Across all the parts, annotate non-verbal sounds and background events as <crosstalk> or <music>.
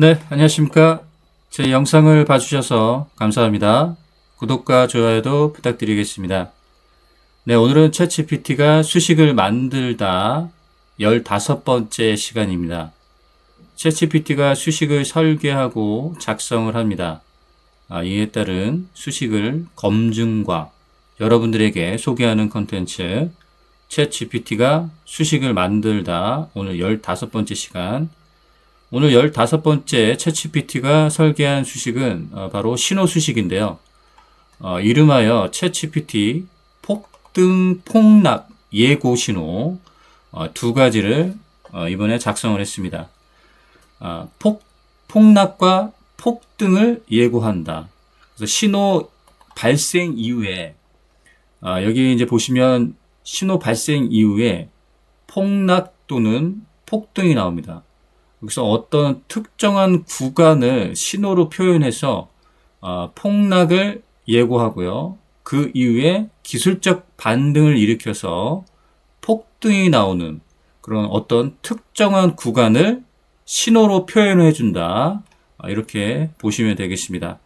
네, 안녕하십니까. 제 영상을 봐주셔서 감사합니다. 구독과 좋아요도 부탁드리겠습니다. 네, 오늘은 챗GPT가 수식을 만들다 15번째 시간입니다. 챗GPT가 수식을 설계하고 작성을 합니다. 아, 이에 따른 수식을 검증과 여러분들에게 소개하는 컨텐츠 챗GPT가 수식을 만들다 오늘 15번째 시간 오늘 15번째 챗GPT가 설계한 수식은 어, 바로 신호 수식인데요. 어, 이름하여 챗GPT 폭 등 폭락 예고 신호 어, 두 가지를 어, 이번에 작성을 했습니다. 아, 폭, 폭락과 폭등을 예고한다. 그래서 신호 발생 이후에 아, 여기 이제 보시면 신호 발생 이후에 폭락 또는 폭등이 나옵니다. 여기서 어떤 특정한 구간을 신호로 표현해서 어, 폭락을 예고하고요. 그 이후에 기술적 반등을 일으켜서 폭등이 나오는 그런 어떤 특정한 구간을 신호로 표현해 준다. 아, 이렇게 보시면 되겠습니다.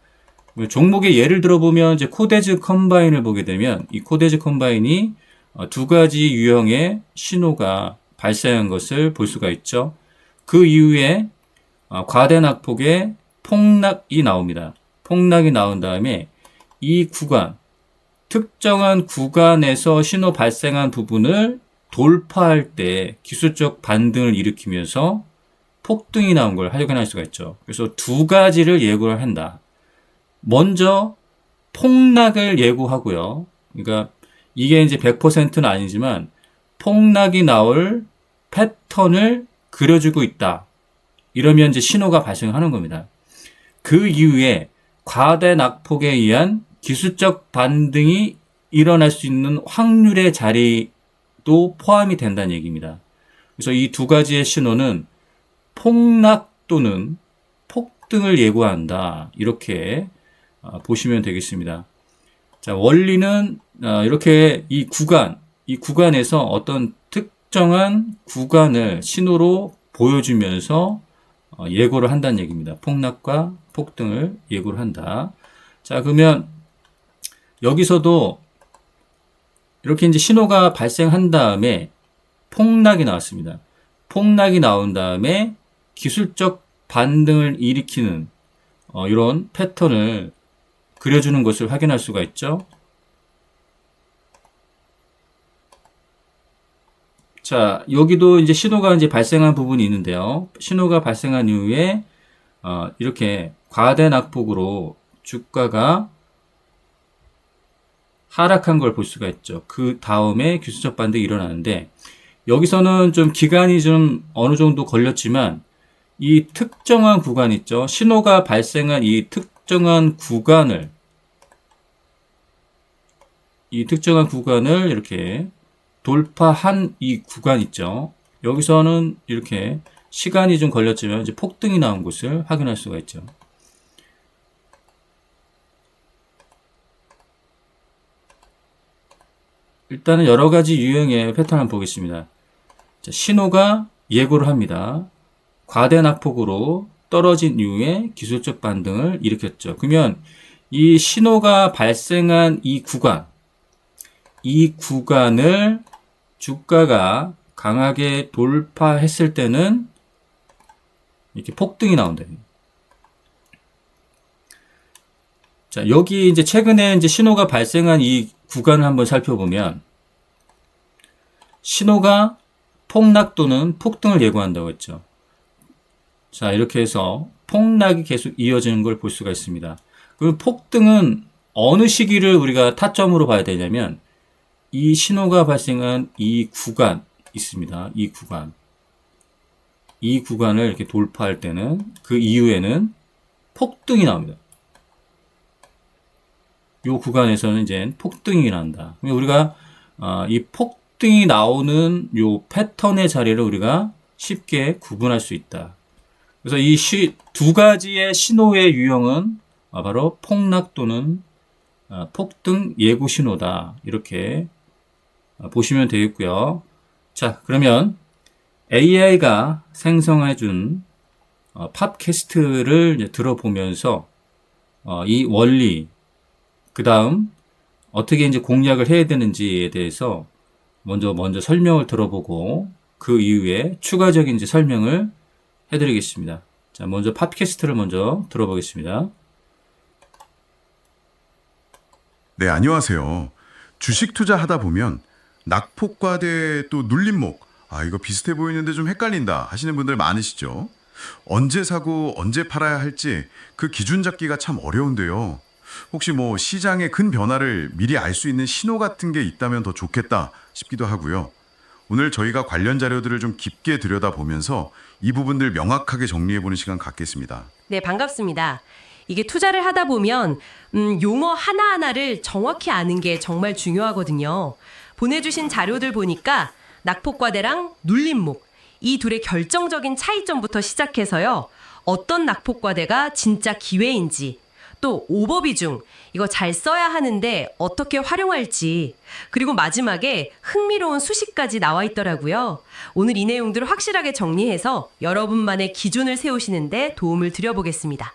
종목의 예를 들어보면 이제 코데즈 컴바인을 보게 되면 이 코데즈 컴바인이 어, 두 가지 유형의 신호가 발생한 것을 볼 수가 있죠. 그 이후에 어, 과대 낙폭의 폭락이 나옵니다. 폭락이 나온 다음에 이 구간, 특정한 구간에서 신호 발생한 부분을 돌파할 때 기술적 반등을 일으키면서 폭등이 나온 걸 확인할 수가 있죠. 그래서 두 가지를 예고를 한다. 먼저 폭락을 예고하고요. 그러니까 이게 이제 100%는 아니지만 폭락이 나올 패턴을 그려주고 있다. 이러면 이제 신호가 발생하는 겁니다. 그 이후에 과대 낙폭에 의한 기술적 반등이 일어날 수 있는 확률의 자리도 포함이 된다는 얘기입니다. 그래서 이 두 가지의 신호는 폭락 또는 폭등을 예고한다. 이렇게 어, 보시면 되겠습니다. 자, 원리는 어, 이렇게 이 구간, 이 구간에서 어떤 특정한 구간을 신호로 보여주면서 어, 예고를 한다는 얘기입니다. 폭락과 폭등을 예고를 한다. 자, 그러면 여기서도 이렇게 이제 신호가 발생한 다음에 폭락이 나왔습니다. 폭락이 나온 다음에 기술적 반등을 일으키는 어, 이런 패턴을 그려주는 것을 확인할 수가 있죠. 자, 여기도 이제 신호가 이제 발생한 부분이 있는데요. 신호가 발생한 이후에 어, 이렇게 과대 낙폭으로 주가가 하락한 걸 볼 수가 있죠. 그 다음에 기술적 반등이 일어나는데 여기서는 좀 기간이 좀 어느 정도 걸렸지만 이 특정한 구간 있죠. 신호가 발생한 이 특정한 구간을 이 특정한 구간을 이렇게 돌파한 이 구간 있죠. 여기서는 이렇게 시간이 좀 걸렸지만 이제 폭등이 나온 것을 확인할 수가 있죠. 일단은 여러 가지 유형의 패턴을 보겠습니다. 자, 신호가 예고를 합니다. 과대 낙폭으로 떨어진 이후에 기술적 반등을 일으켰죠. 그러면 이 신호가 발생한 이 구간, 이 구간을 주가가 강하게 돌파했을 때는 이렇게 폭등이 나온다. 자, 여기 이제 최근에 이제 신호가 발생한 이 구간을 한번 살펴보면 신호가 폭락 또는 폭등을 예고한다고 했죠. 자, 이렇게 해서 폭락이 계속 이어지는 걸 볼 수가 있습니다. 그럼 폭등은 어느 시기를 우리가 타점으로 봐야 되냐면 이 신호가 발생한 이 구간 있습니다. 이 구간. 이 구간을 이렇게 돌파할 때는 그 이후에는 폭등이 나옵니다. 이 구간에서는 이제 폭등이 난다. 우리가 어, 이 폭등이 나오는 요 패턴의 자리를 우리가 쉽게 구분할 수 있다. 그래서 이 두 가지의 신호의 유형은 아, 바로 폭락 또는 아, 폭등 예고 신호다. 이렇게 아, 보시면 되겠고요. 자, 그러면 AI가 생성해준 어, 팟캐스트를 들어보면서 어, 이 원리, 그 다음 어떻게 이제 공략을 해야 되는지에 대해서 먼저 먼저 설명을 들어보고 그 이후에 추가적인 이제 설명을 해드리겠습니다. 자, 먼저 팟캐스트를 먼저 들어보겠습니다. 네, 안녕하세요. 주식 투자하다 보면 낙폭과대 또 눌림목, 아, 이거 비슷해 보이는데 좀 헷갈린다 하시는 분들 많으시죠? 언제 사고 언제 팔아야 할지 그 기준 잡기가 참 어려운데요. 혹시 뭐 시장의 큰 변화를 미리 알 수 있는 신호 같은 게 있다면 더 좋겠다 싶기도 하고요. 오늘 저희가 관련 자료들을 좀 깊게 들여다보면서 이 부분들 명확하게 정리해보는 시간 갖겠습니다. 네, 반갑습니다. 이게 투자를 하다 보면 음, 용어 하나하나를 정확히 아는 게 정말 중요하거든요. 보내주신 자료들 보니까 낙폭과대랑 눌림목 이 둘의 결정적인 차이점부터 시작해서요. 어떤 낙폭과대가 진짜 기회인지 또 오버비중 이거 잘 써야 하는데 어떻게 활용할지 그리고 마지막에 흥미로운 수식까지 나와 있더라고요. 오늘 이 내용들을 확실하게 정리해서 여러분만의 기준을 세우시는데 도움을 드려보겠습니다.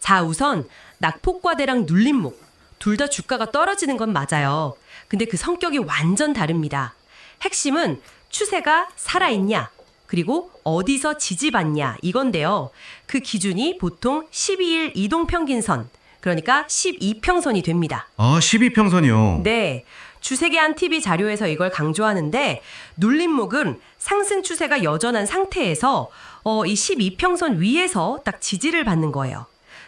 자, 우선 낙폭과대랑 눌림목 둘 다 주가가 떨어지는 건 맞아요. 근데 그 성격이 완전 다릅니다. 핵심은 추세가 살아있냐, 그리고 어디서 지지받냐 이건데요. 그 기준이 보통 12일 이동 평균선, 그러니까 12평선이 됩니다. 아, 12평선이요. 네. 주세계한 TV 자료에서 이걸 강조하는데 눌림목은 상승 추세가 여전한 상태에서 어, 이 12평선 위에서 딱 지지를 받는 거예요.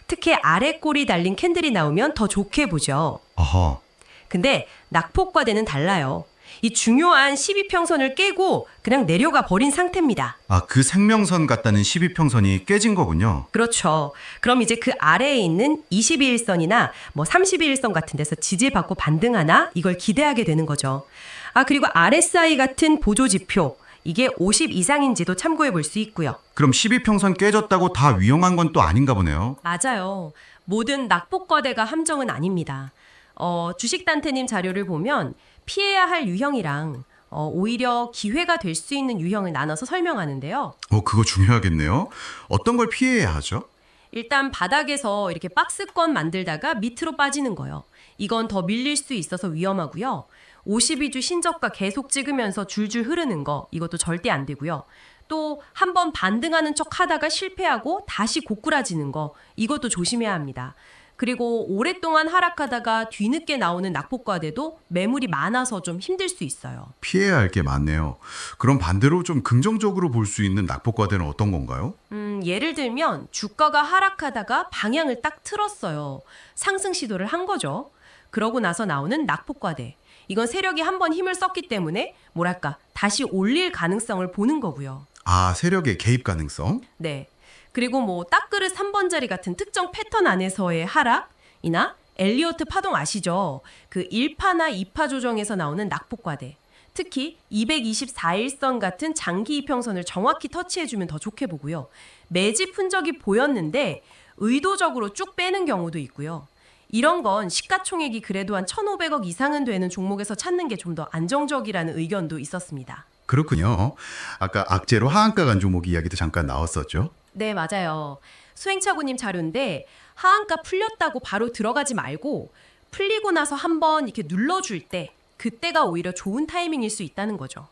특히 아래 꼬리 달린 캔들이 나오면 더 좋게 보죠. 아하. 근데 낙폭과대는 달라요. 이 중요한 12평선을 깨고 그냥 내려가 버린 상태입니다. 아, 그 생명선 같다는 12평선이 깨진 거군요. 그렇죠. 그럼 이제 그 아래에 있는 22일선이나 뭐 31일선 같은 데서 지지받고 반등하나 이걸 기대하게 되는 거죠. 아, 그리고 RSI 같은 보조 지표 이게 50 이상인지도 참고해 볼 수 있고요. 그럼 12평선 깨졌다고 다 위험한 건 또 아닌가 보네요. 맞아요. 모든 낙폭과대가 함정은 아닙니다. 어, 주식단태님 자료를 보면 피해야 할 유형이랑 어, 오히려 기회가 될 수 있는 유형을 나눠서 설명하는데요. 어, 그거 중요하겠네요. 어떤 걸 피해야 하죠? 일단 바닥에서 이렇게 박스권 만들다가 밑으로 빠지는 거요. 이건 더 밀릴 수 있어서 위험하고요. 52주 신저가 계속 찍으면서 줄줄 흐르는 거 이것도 절대 안 되고요. 또 한 번 반등하는 척 하다가 실패하고 다시 고꾸라지는 거 이것도 조심해야 합니다. 그리고 오랫동안 하락하다가 뒤늦게 나오는 낙폭과대도 매물이 많아서 좀 힘들 수 있어요. 피해야 할 게 많네요. 그럼 반대로 좀 긍정적으로 볼 수 있는 낙폭과대는 어떤 건가요? 음, 예를 들면 주가가 하락하다가 방향을 딱 틀었어요. 상승 시도를 한 거죠. 그러고 나서 나오는 낙폭과대. 이건 세력이 한 번 힘을 썼기 때문에 뭐랄까 다시 올릴 가능성을 보는 거고요. 아, 세력의 개입 가능성? 네. 그리고 뭐 딱그릇 3번짜리 같은 특정 패턴 안에서의 하락이나 엘리어트 파동 아시죠? 그 1파나 2파 조정에서 나오는 낙폭과대. 특히 224일선 같은 장기 이평선을 정확히 터치해주면 더 좋게 보고요. 매집 흔적이 보였는데 의도적으로 쭉 빼는 경우도 있고요. 이런 건 시가총액이 그래도 한 1,500억 이상은 되는 종목에서 찾는 게 좀 더 안정적이라는 의견도 있었습니다. 그렇군요. 아까 악재로 하한가 간 종목 이야기도 잠깐 나왔었죠. 네, 맞아요. 수행차구님 자료인데 하한가 풀렸다고 바로 들어가지 말고 풀리고 나서 한번 이렇게 눌러줄 때 그때가 오히려 좋은 타이밍일 수 있다는 거죠.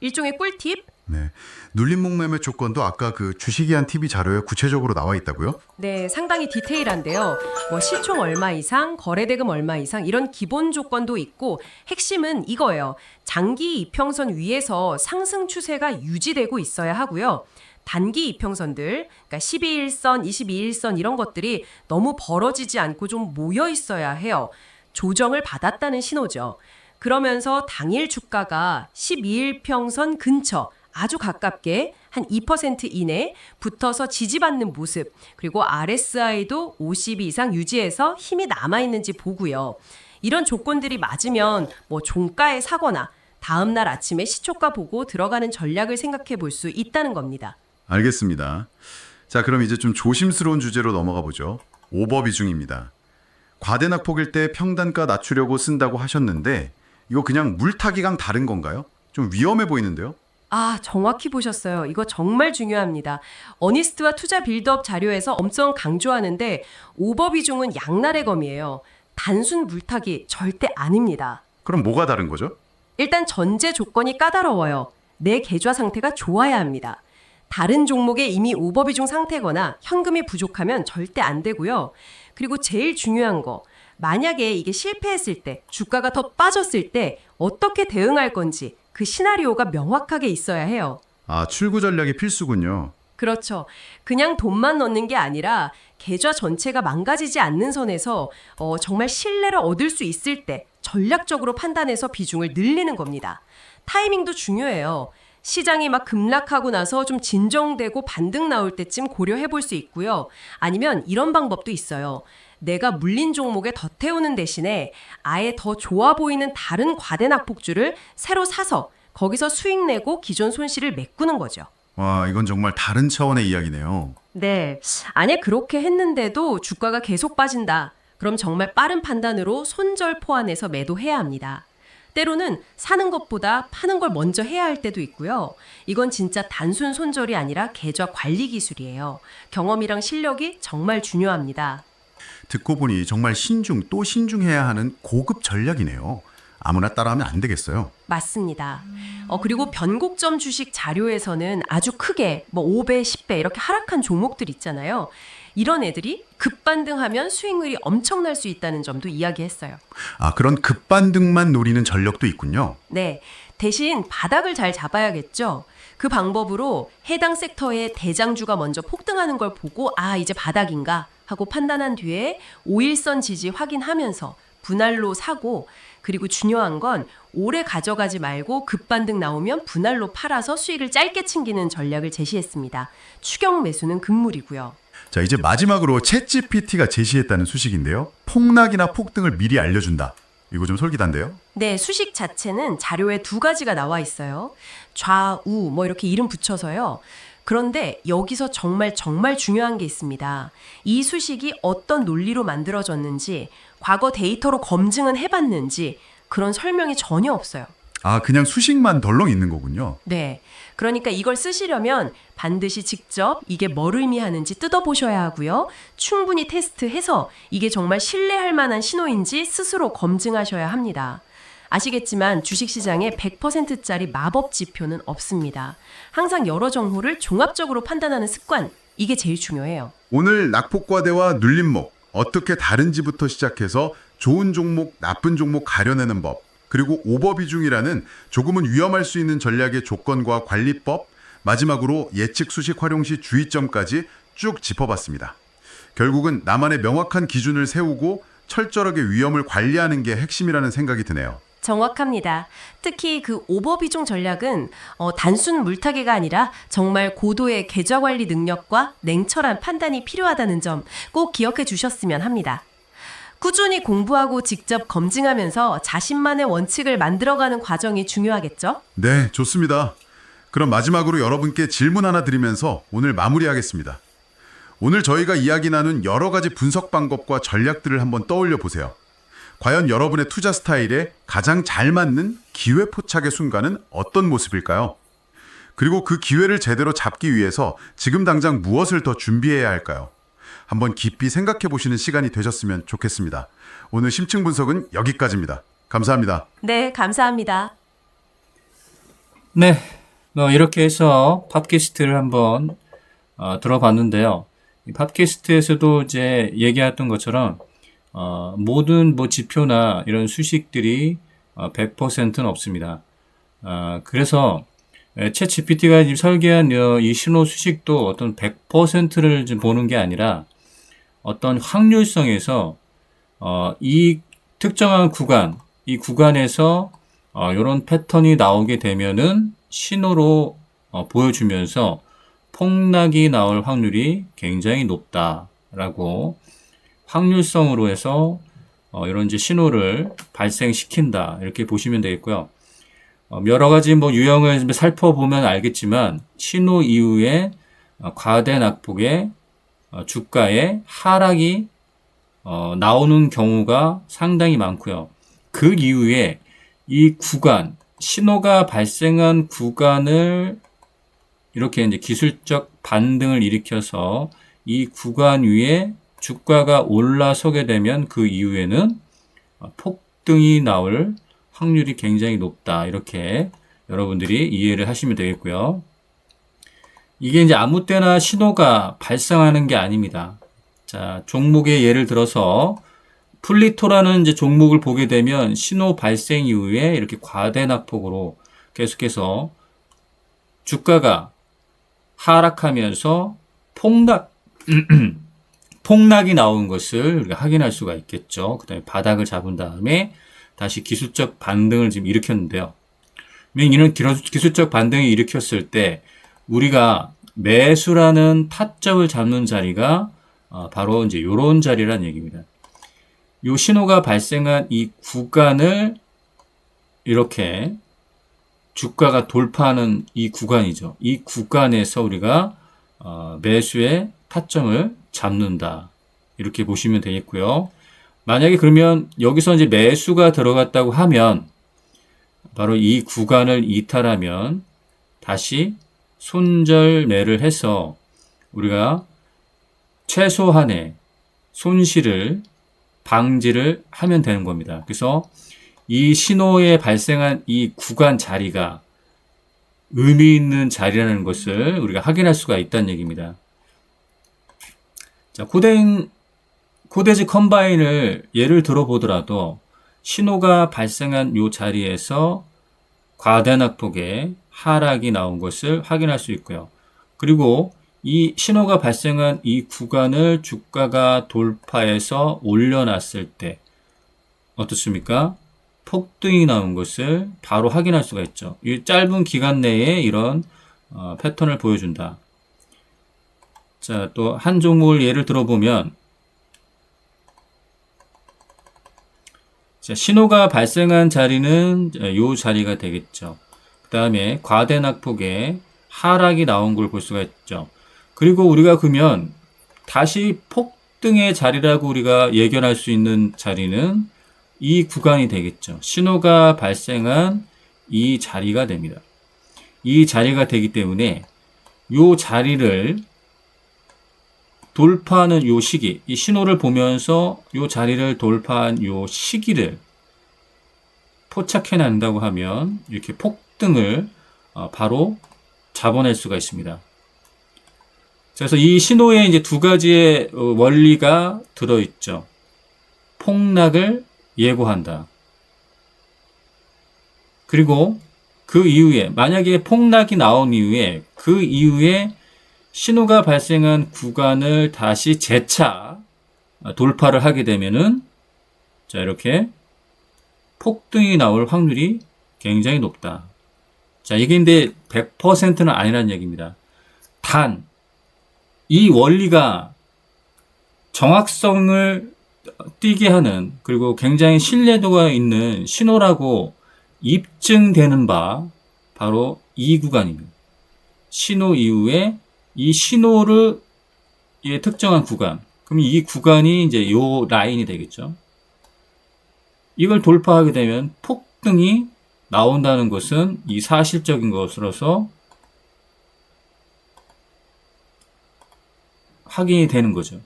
일종의 꿀팁? 네. 눌림목 매매 조건도 아까 그 주식이한 TV 자료에 구체적으로 나와 있다고요? 네, 상당히 디테일한데요. 뭐 시총 얼마 이상, 거래대금 얼마 이상 이런 기본 조건도 있고 핵심은 이거예요. 장기 이평선 위에서 상승 추세가 유지되고 있어야 하고요. 단기 이평선들, 그러니까 12일선, 22일선 이런 것들이 너무 벌어지지 않고 좀 모여 있어야 해요. 조정을 받았다는 신호죠. 그러면서 당일 주가가 12일 평선 근처 아주 가깝게 한 2% 이내 붙어서 지지받는 모습 그리고 RSI도 50 이상 유지해서 힘이 남아 있는지 보고요. 이런 조건들이 맞으면 뭐 종가에 사거나 다음 날 아침에 시초가 보고 들어가는 전략을 생각해 볼 수 있다는 겁니다. 알겠습니다. 자, 그럼 이제 좀 조심스러운 주제로 넘어가 보죠. 오버 비중입니다. 과대 낙폭일 때 평단가 낮추려고 쓴다고 하셨는데 이거 그냥 물타기랑 다른 건가요? 좀 위험해 보이는데요. 아, 정확히 보셨어요. 이거 정말 중요합니다. 어니스트와 투자 빌드업 자료에서 엄청 강조하는데 오버 비중은 양날의 검이에요. 단순 물타기 절대 아닙니다. 그럼 뭐가 다른 거죠? 일단 전제 조건이 까다로워요. 내 계좌 상태가 좋아야 합니다. 다른 종목에 이미 오버비중 상태거나 현금이 부족하면 절대 안 되고요. 그리고 제일 중요한 거, 만약에 이게 실패했을 때, 주가가 더 빠졌을 때 어떻게 대응할 건지 그 시나리오가 명확하게 있어야 해요. 아, 출구 전략이 필수군요. 그렇죠. 그냥 돈만 넣는 게 아니라 계좌 전체가 망가지지 않는 선에서 어, 정말 신뢰를 얻을 수 있을 때 전략적으로 판단해서 비중을 늘리는 겁니다. 타이밍도 중요해요. 시장이 막 급락하고 나서 좀 진정되고 반등 나올 때쯤 고려해 볼 수 있고요. 아니면 이런 방법도 있어요. 내가 물린 종목에 더 태우는 대신에 아예 더 좋아 보이는 다른 과대 낙폭주를 새로 사서 거기서 수익 내고 기존 손실을 메꾸는 거죠. 와, 이건 정말 다른 차원의 이야기네요. 네. 아니, 그렇게 했는데도 주가가 계속 빠진다. 그럼 정말 빠른 판단으로 손절 포함해서 매도해야 합니다. 때로는 사는 것보다 파는 걸 먼저 해야 할 때도 있고요. 이건 진짜 단순 손절이 아니라 계좌 관리 기술이에요. 경험이랑 실력이 정말 중요합니다. 듣고 보니 정말 신중 또 신중해야 하는 고급 전략이네요. 아무나 따라하면 안 되겠어요. 맞습니다. 어, 그리고 변곡점 주식 자료에서는 아주 크게 뭐 5배, 10배 이렇게 하락한 종목들 있잖아요. 이런 애들이 급반등하면 수익률이 엄청날 수 있다는 점도 이야기했어요. 아, 그런 급반등만 노리는 전력도 있군요. 네. 대신 바닥을 잘 잡아야겠죠. 그 방법으로 해당 섹터의 대장주가 먼저 폭등하는 걸 보고 아, 이제 바닥인가 하고 판단한 뒤에 5일선 지지 확인하면서 분할로 사고 그리고 중요한 건 오래 가져가지 말고 급반등 나오면 분할로 팔아서 수익을 짧게 챙기는 전략을 제시했습니다. 추경 매수는 금물이고요. 자, 이제 마지막으로 챗 GPT가 제시했다는 소식인데요. 폭락이나 폭등을 미리 알려준다. 이거 좀 솔깃한데요. 네, 수식 자체는 자료에 두 가지가 나와 있어요. 좌우 뭐 이렇게 이름 붙여서요. 그런데 여기서 정말 정말 중요한 게 있습니다. 이 수식이 어떤 논리로 만들어졌는지, 과거 데이터로 검증은 해봤는지 그런 설명이 전혀 없어요. 아, 그냥 수식만 덜렁 있는 거군요. 네. 그러니까 이걸 쓰시려면 반드시 직접 이게 뭘 의미하는지 뜯어보셔야 하고요. 충분히 테스트해서 이게 정말 신뢰할 만한 신호인지 스스로 검증하셔야 합니다. 아시겠지만 주식시장에 100%짜리 마법 지표는 없습니다. 항상 여러 정보를 종합적으로 판단하는 습관, 이게 제일 중요해요. 오늘 낙폭과대와 눌림목 어떻게 다른지부터 시작해서 좋은 종목, 나쁜 종목 가려내는 법, 그리고 오버 비중이라는 조금은 위험할 수 있는 전략의 조건과 관리법, 마지막으로 예측 수식 활용 시 주의점까지 쭉 짚어봤습니다. 결국은 나만의 명확한 기준을 세우고 철저하게 위험을 관리하는 게 핵심이라는 생각이 드네요. 정확합니다. 특히 그 오버비중 전략은 어, 단순 물타기가 아니라 정말 고도의 계좌 관리 능력과 냉철한 판단이 필요하다는 점 꼭 기억해 주셨으면 합니다. 꾸준히 공부하고 직접 검증하면서 자신만의 원칙을 만들어가는 과정이 중요하겠죠? 네, 좋습니다. 그럼 마지막으로 여러분께 질문 하나 드리면서 오늘 마무리하겠습니다. 오늘 저희가 이야기 나눈 여러 가지 분석 방법과 전략들을 한번 떠올려 보세요. 과연 여러분의 투자 스타일에 가장 잘 맞는 기회 포착의 순간은 어떤 모습일까요? 그리고 그 기회를 제대로 잡기 위해서 지금 당장 무엇을 더 준비해야 할까요? 한번 깊이 생각해 보시는 시간이 되셨으면 좋겠습니다. 오늘 심층 분석은 여기까지입니다. 감사합니다. 네, 감사합니다. 네, 뭐 이렇게 해서 팟캐스트를 한번 어, 들어봤는데요. 이 팟캐스트에서도 이제 얘기했던 것처럼 어, 모든 뭐 지표나 이런 수식들이 어, 100%는 없습니다. 어, 그래서 채 GPT가 설계한 어, 이 신호 수식도 어떤 100%를 보는 게 아니라 어떤 확률성에서 어, 이 특정한 구간, 이 구간에서 어, 이런 패턴이 나오게 되면은 신호로 어, 보여주면서 폭락이 나올 확률이 굉장히 높다라고 확률성으로 해서 어, 이런 이제 신호를 발생시킨다 이렇게 보시면 되겠고요. 어, 여러 가지 뭐 유형을 살펴보면 알겠지만 신호 이후에 어, 과대 낙폭의 어, 주가의 하락이 어, 나오는 경우가 상당히 많고요. 그 이후에 이 구간 신호가 발생한 구간을 이렇게 이제 기술적 반등을 일으켜서 이 구간 위에 주가가 올라서게 되면 그 이후에는 어, 폭등이 나올 확률이 굉장히 높다. 이렇게 여러분들이 이해를 하시면 되겠고요. 이게 이제 아무 때나 신호가 발생하는 게 아닙니다. 자, 종목의 예를 들어서 플리토라는 이제 종목을 보게 되면 신호 발생 이후에 이렇게 과대 낙폭으로 계속해서 주가가 하락하면서 폭락 <clears throat> 폭락이 나온 것을 우리가 확인할 수가 있겠죠. 그 다음에 바닥을 잡은 다음에 다시 기술적 반등을 지금 일으켰는데요. 이런 기술적 반등을 일으켰을 때 우리가 매수라는 타점을 잡는 자리가 어, 바로 이제 요런 자리란 얘기입니다. 요 신호가 발생한 이 구간을 이렇게 주가가 돌파하는 이 구간이죠. 이 구간에서 우리가 어, 매수의 타점을 잡는다. 이렇게 보시면 되겠고요. 만약에 그러면 여기서 이제 매수가 들어갔다고 하면 바로 이 구간을 이탈하면 다시 손절매를 해서 우리가 최소한의 손실을 방지를 하면 되는 겁니다. 그래서 이 신호에 발생한 이 구간 자리가 의미 있는 자리라는 것을 우리가 확인할 수가 있다는 얘기입니다. 자, 코데인, 코데지 컴바인을 예를 들어보더라도 신호가 발생한 이 자리에서 과대낙폭의 하락이 나온 것을 확인할 수 있고요. 그리고 이 신호가 발생한 이 구간을 주가가 돌파해서 올려놨을 때 어떻습니까? 폭등이 나온 것을 바로 확인할 수가 있죠. 이 짧은 기간 내에 이런 어, 패턴을 보여준다. 자, 또 한 종목을 예를 들어보면 자, 신호가 발생한 자리는 이 자리가 되겠죠. 그 다음에 과대낙폭의 하락이 나온 걸 볼 수가 있죠. 그리고 우리가 그러면 다시 폭등의 자리라고 우리가 예견할 수 있는 자리는 이 구간이 되겠죠. 신호가 발생한 이 자리가 됩니다. 이 자리가 되기 때문에 이 자리를 돌파하는 요 시기, 이 신호를 보면서 요 자리를 돌파한 요 시기를 포착해 낸다고 하면 이렇게 폭 등을 어, 바로 잡아낼 수가 있습니다. 그래서 이 신호에 이제 두 가지의 어, 원리가 들어있죠. 폭락을 예고한다. 그리고 그 이후에, 만약에 폭락이 나온 이후에, 그 이후에 신호가 발생한 구간을 다시 재차 돌파를 하게 되면은, 자, 이렇게 폭등이 나올 확률이 굉장히 높다. 자, 이게 근데 100%는 아니라는 얘기입니다. 단, 이 원리가 정확성을 띄게 하는 그리고 굉장히 신뢰도가 있는 신호라고 입증되는 바 바로 이 구간입니다. 신호 이후에 이 신호를 예, 특정한 구간 그럼 이 구간이 이제 요 라인이 되겠죠. 이걸 돌파하게 되면 폭등이 나온다는 것은 이 사실적인 것으로서 확인이 되는 거죠.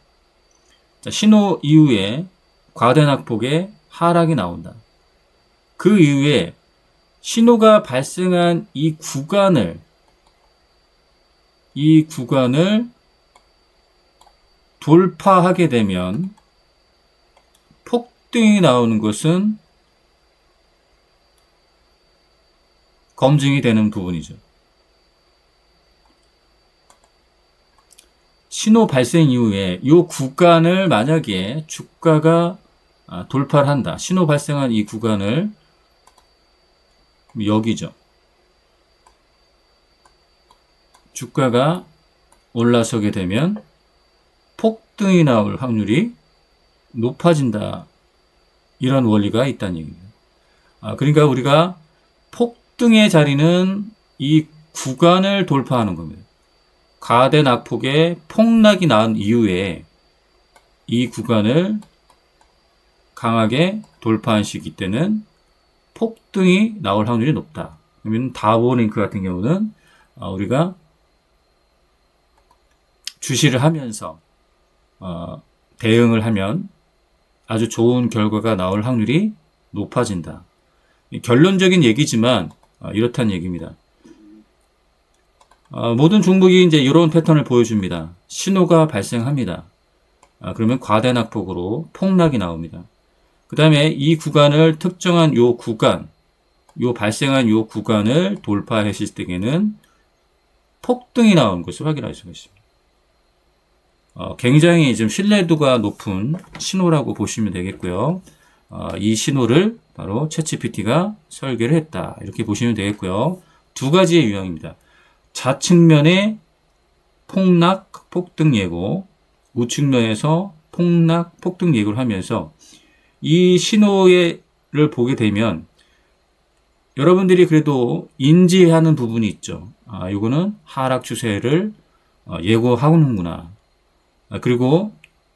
자, 신호 이후에 과대낙폭의 하락이 나온다. 그 이후에 신호가 발생한 이 구간을 이 구간을 돌파하게 되면 폭등이 나오는 것은 검증이 되는 부분이죠. 신호 발생 이후에 이 구간을 만약에 주가가 아, 돌파를 한다. 신호 발생한 이 구간을 여기죠. 주가가 올라서게 되면 폭등이 나올 확률이 높아진다. 이런 원리가 있다는 얘기입니다. 아, 그러니까 우리가 폭폭 등의 자리는 이 구간을 돌파하는 겁니다. 가대 낙폭에 폭락이 나온 이후에 이 구간을 강하게 돌파한 시기 때는 폭등이 나올 확률이 높다. 그러면 다보링크 같은 경우는 어, 우리가 주시를 하면서 어, 대응을 하면 아주 좋은 결과가 나올 확률이 높아진다. 결론적인 얘기지만 어, 이렇다는 얘기입니다. 어, 모든 종목이 이제 이런 패턴을 보여줍니다. 신호가 발생합니다. 아, 그러면 과대낙폭으로 폭락이 나옵니다. 그 다음에 이 구간을 특정한 요 구간, 요 발생한 요 구간을 돌파했을 때에는 폭등이 나오는 것을 확인할 수가 있습니다. 어, 굉장히 좀 신뢰도가 높은 신호라고 보시면 되겠고요. 어, 이 신호를 바로 챗GPT가 설계를 했다. 이렇게 보시면 되겠고요. 두 가지의 유형입니다. 좌측면에 폭락, 폭등 예고, 우측면에서 폭락, 폭등 예고를 하면서 이 신호를 보게 되면 여러분들이 그래도 인지하는 부분이 있죠. 아, 이거는 하락 추세를 어, 예고하는구나. 아, 그리고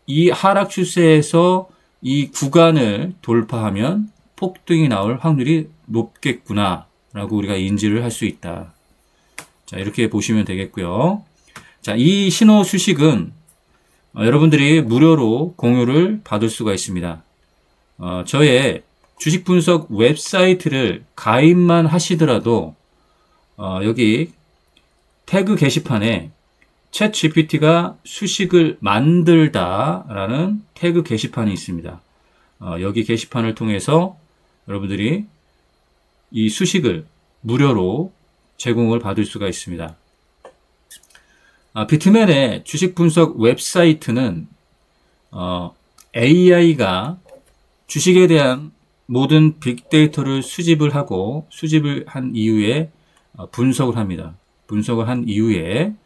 이 하락 추세에서 이 구간을 돌파하면 폭등이 나올 확률이 높겠구나. 라고 우리가 인지를 할 수 있다. 자, 이렇게 보시면 되겠고요. 자, 이 신호 수식은 어, 여러분들이 무료로 공유를 받을 수가 있습니다. 어, 저의 주식 분석 웹사이트를 가입만 하시더라도 어, 여기 태그 게시판에 챗 GPT가 수식을 만들다라는 태그 게시판이 있습니다. 어, 여기 게시판을 통해서 여러분들이 이 수식을 무료로 제공을 받을 수가 있습니다. 아, 비트맨의 주식 분석 웹사이트는 어, AI가 주식에 대한 모든 빅데이터를 수집을 하고 수집을 한 이후에 어, 분석을 합니다. 분석을 한 이후에 어,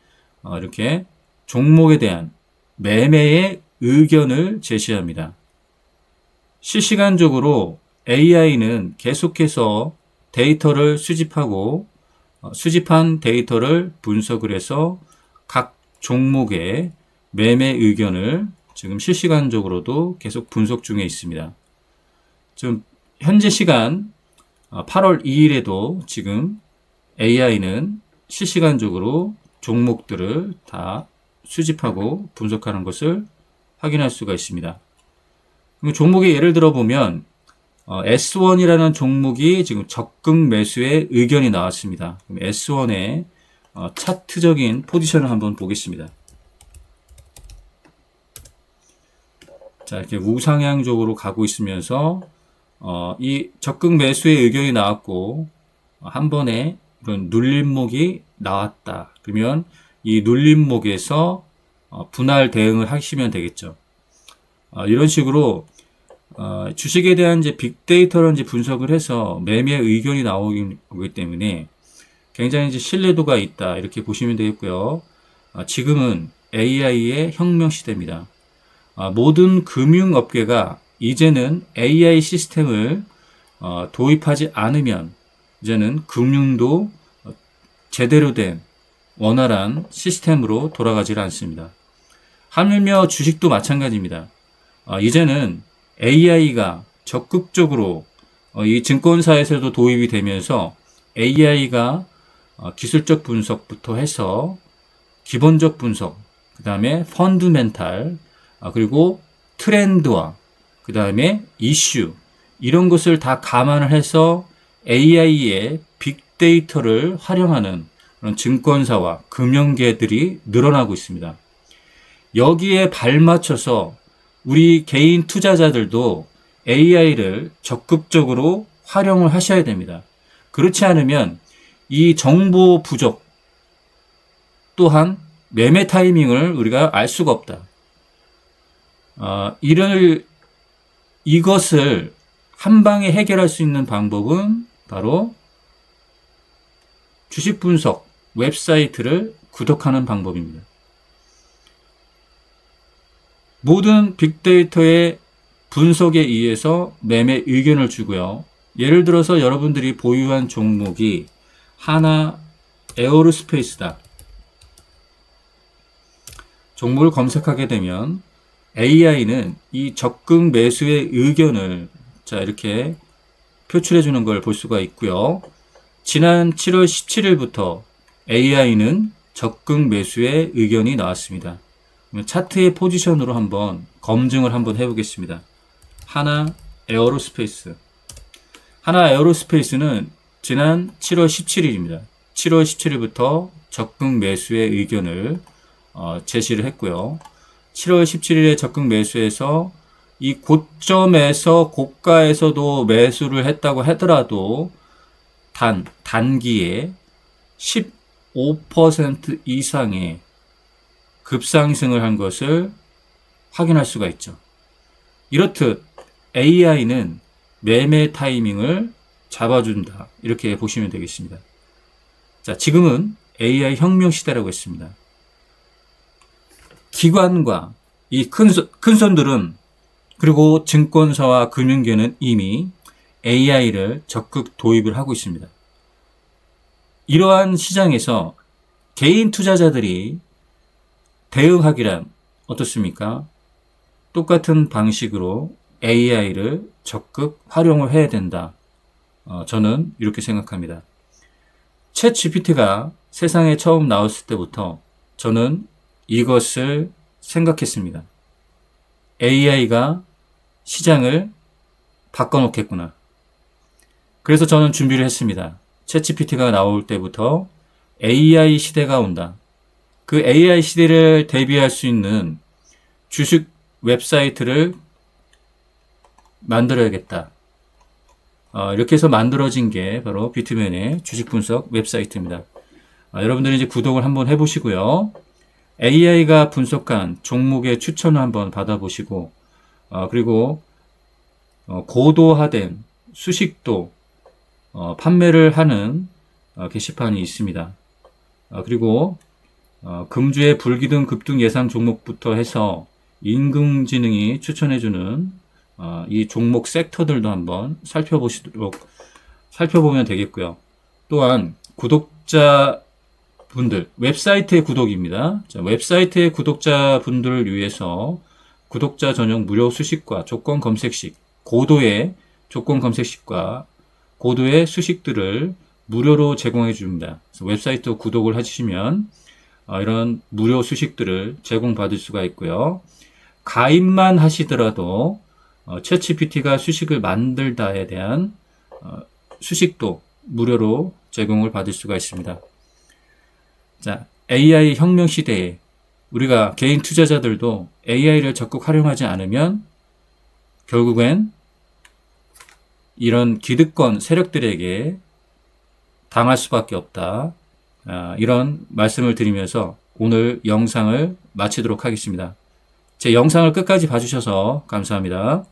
이렇게 종목에 대한 매매의 의견을 제시합니다. 실시간적으로 AI는 계속해서 데이터를 수집하고 어, 수집한 데이터를 분석을 해서 각 종목의 매매 의견을 지금 실시간적으로도 계속 분석 중에 있습니다. 지금 현재 시간 8월 2일에도 지금 AI는 실시간적으로 종목들을 다 수집하고 분석하는 것을 확인할 수가 있습니다. 종목의 예를 들어 보면 어, S1이라는 종목이 지금 적극 매수의 의견이 나왔습니다. S1의 어, 차트적인 포지션을 한번 보겠습니다. 자, 이렇게 우상향적으로 가고 있으면서 어, 이 적극 매수의 의견이 나왔고 한 번에 이런 눌림목이 나왔다. 그러면 이 눌림목에서 어, 분할 대응을 하시면 되겠죠. 어, 이런 식으로 어, 주식에 대한 이제 빅데이터를 이제 분석을 해서 매매 의견이 나오기 때문에 굉장히 이제 신뢰도가 있다 이렇게 보시면 되겠고요. 어, 지금은 AI의 혁명 시대입니다. 어, 모든 금융 업계가 이제는 AI 시스템을 어, 도입하지 않으면 이제는 금융도 제대로 된 원활한 시스템으로 돌아가지 않습니다. 하물며 주식도 마찬가지입니다. 어, 이제는 AI가 적극적으로 어, 이 증권사에서도 도입이 되면서 AI가 어, 기술적 분석부터 해서 기본적 분석, 그 다음에 펀드멘탈, 아, 그리고 트렌드와 그 다음에 이슈 이런 것을 다 감안을 해서 AI의 빅데이터를 활용하는 그런 증권사와 금융계들이 늘어나고 있습니다. 여기에 발맞춰서 우리 개인 투자자들도 AI를 적극적으로 활용을 하셔야 됩니다. 그렇지 않으면 이 정보 부족 또한 매매 타이밍을 우리가 알 수가 없다. 어, 이를 이것을 한 방에 해결할 수 있는 방법은 바로 주식 분석 웹사이트를 구독하는 방법입니다. 모든 빅데이터의 분석에 의해서 매매 의견을 주고요. 예를 들어서 여러분들이 보유한 종목이 하나 에어로스페이스다. 종목을 검색하게 되면 AI는 이 적극 매수의 의견을 자 이렇게 표출해 주는 걸 볼 수가 있고요. 지난 7월 17일부터 AI는 적극 매수의 의견이 나왔습니다. 차트의 포지션으로 한번 검증을 한번 해보겠습니다. 하나 에어로스페이스. 하나 에어로스페이스는 지난 7월 17일입니다. 7월 17일부터 적극 매수의 의견을 어, 제시를 했고요. 7월 17일에 적극 매수해서 이 고점에서 고가에서도 매수를 했다고 하더라도 단 단기에 15% 이상의 급상승을 한 것을 확인할 수가 있죠. 이렇듯 AI는 매매 타이밍을 잡아준다. 이렇게 보시면 되겠습니다. 자, 지금은 AI 혁명 시대라고 했습니다. 기관과 이 큰, 큰 손들은 그리고 증권사와 금융계는 이미 AI를 적극 도입을 하고 있습니다. 이러한 시장에서 개인 투자자들이 대응하기란 어떻습니까? 똑같은 방식으로 AI를 적극 활용을 해야 된다. 어, 저는 이렇게 생각합니다. 챗 GPT가 세상에 처음 나왔을 때부터 저는 이것을 생각했습니다. AI가 시장을 바꿔놓겠구나. 그래서 저는 준비를 했습니다. 챗GPT가 나올 때부터 AI 시대가 온다. 그 AI 시대를 대비할 수 있는 주식 웹사이트를 만들어야겠다. 어, 이렇게 해서 만들어진 게 바로 비트맨의 주식 분석 웹사이트입니다. 어, 여러분들이 이제 구독을 한번 해보시고요. AI가 분석한 종목의 추천을 한번 받아보시고, 어, 그리고 어, 고도화된 수식도 어, 판매를 하는 어, 게시판이 있습니다. 어, 그리고 어, 금주의 불기둥 급등 예상 종목부터 해서 인공지능이 추천해주는 어, 이 종목 섹터들도 한번 살펴보시도록 살펴보면 되겠고요. 또한 구독자 분들 웹사이트의 구독입니다. 자, 웹사이트의 구독자 분들을 위해서 구독자 전용 무료 수식과 조건 검색식 고도의 조건 검색식과 고도의 수식들을 무료로 제공해 줍니다. 웹사이트 구독을 해주시면 어, 이런 무료 수식들을 제공받을 수가 있고요. 가입만 하시더라도 어, 챗GPT가 수식을 만들다에 대한 어, 수식도 무료로 제공을 받을 수가 있습니다. 자, AI 혁명 시대에 우리가 개인 투자자들도 AI를 적극 활용하지 않으면 결국엔 이런 기득권 세력들에게 당할 수밖에 없다. 아, 이런 말씀을 드리면서 오늘 영상을 마치도록 하겠습니다. 제 영상을 끝까지 봐주셔서 감사합니다.